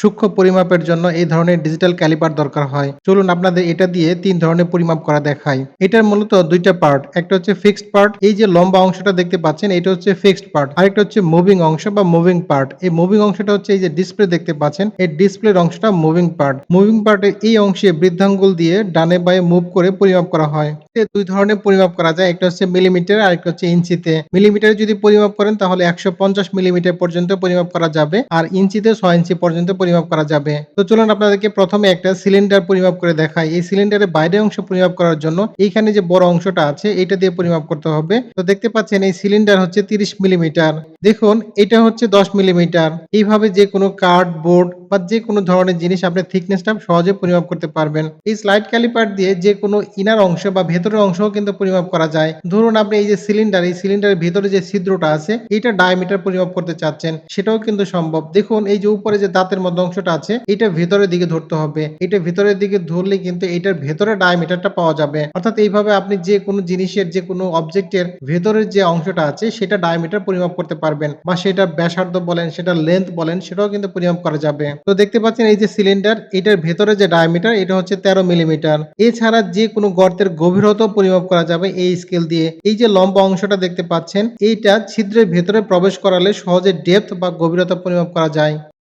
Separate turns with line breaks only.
সূক্ষ্ম পরিমাপের জন্য এই ধরনের ডিজিটাল ক্যালিপার দরকার হয়। চলুন আপনাদের এটা দিয়ে তিন ধরনের পরিমাপ করা দেখাই। এটার মূলত দুইটা পার্ট একটা হচ্ছে ফিক্সড পার্ট এই যে লম্বা অংশটা দেখতে পাচ্ছেন, এটা হচ্ছে ফিক্সড পার্ট আরেকটা হচ্ছে মুভিং অংশ বা মুভিং পার্ট এই মুভিং অংশটা হচ্ছে এই যে ডিসপ্লে দেখতে পাচ্ছেন, এই ডিসপ্লের অংশটা মুভিং পার্ট মুভিং পার্টের এই অংশে বৃদ্ধাঙ্গুল দিয়ে ডানে বায়ে মুভ করে পরিমাপ করা হয়। দুই ধরনের পরিমাপ করা যায়। একটা হচ্ছে মিলিমিটার আর একটা হচ্ছে ইঞ্চিতে। মিলিমিটারে যদি পরিমাপ করেন, তাহলে একশো পঞ্চাশ মিলিমিটার পর্যন্ত পরিমাপ করা যাবে আর ইঞ্চিতে ছয় ইঞ্চি পর্যন্ত পরিমাপ করা যাবে। তো চলুন আপনাদেরকে প্রথমে একটা সিলিন্ডার পরিমাপ করে দেখাই। এই সিলিন্ডারের বাইরের অংশ পরিমাপ করার জন্য এইখানে যে বড় অংশটা আছে এটা দিয়ে পরিমাপ করতে হবে। তো দেখতে পাচ্ছেন, এই সিলিন্ডার হচ্ছে তিরিশ মিলিমিটার। দেখুন, এটা হচ্ছে দশ মিলিমিটার। এইভাবে যে কোনো কার্ড বোর্ড বা যে কোনো ধরনের জিনিস আপনি থিকনেসটা সহজে পরিমাপ করতে পারবেন। এই স্লাইড ক্যালিপার দিয়ে যে কোনো ইনার অংশ বা ভেতরের অংশও কিন্তু পরিমাপ করা যায়। ধরুন আপনি এই যে সিলিন্ডার এই সিলিন্ডারের ভিতরে যে ছিদ্রটা আছে এটা ডায়ামিটার পরিমাপ করতে চাচ্ছেন, সেটাও কিন্তু সম্ভব। দেখুন, এই যে উপরে যে দাঁতের মধ্যে অংশটা আছে, এটা ভেতরের দিকে ধরতে হবে। এটা ভেতরের দিকে ধরলে কিন্তু এটার ভেতরে ডায়ামিটারটা পাওয়া যাবে। অর্থাৎ এইভাবে আপনি যে কোনো জিনিসের, যে কোনো অবজেক্টের ভেতরের যে অংশটা আছে, সেটা ডায়ামিটার পরিমাপ করতে পারবেন বা সেটা ব্যাসার্ধ বলেন, সেটা লেন্থ বলেন, সেটাও কিন্তু পরিমাপ করা যাবে। তো দেখতে পাচ্ছেন এই যে সিলিন্ডার এটার ভেতরে যে ডায়ামিটার এটা হচ্ছে তেরো মিলিমিটার এছাড়া যে কোনো গর্তের গভীরতাও পরিমাপ করা যাবে এই স্কেল দিয়ে। এই যে লম্বা অংশটা দেখতে পাচ্ছেন, এইটা ছিদ্রের ভেতরে প্রবেশ করালে সহজে ডেপথ বা গভীরতা পরিমাপ করা যায়।